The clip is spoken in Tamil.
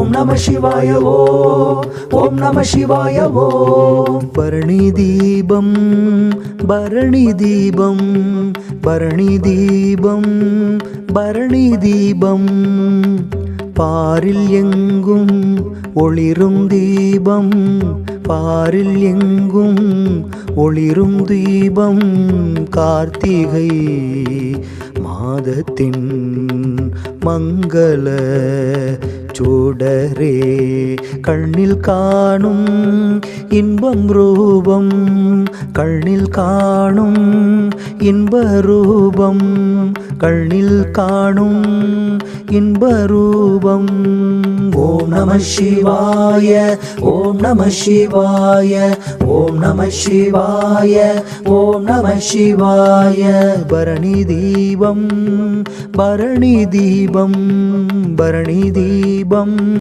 ஓம் நம சிவாய ஓம். ஓம் நம சிவாய ஓம். பரணி தீபம் பரணி தீபம் பரணி தீபம் பரணி தீபம். பாரில் எங்கும் ஒளிரும் தீபம் பாரில் எங்கும் ஒளிரும் தீபம். கார்த்திகை மாதத்தின் மங்கள சூடரே கண்ணில் காணும் இன்பம் ரூபம் கண்ணில் காணும் இன்பரூபம் கண்ணில் காணும் இன்பரூபம் ஓம் நம சிவாய ஓம் நம சிவாய ஓம் நம சிவாய ஓம் நம சிவாய. பரணி தீபம் பரணி தீபம் பரணி தீபம்.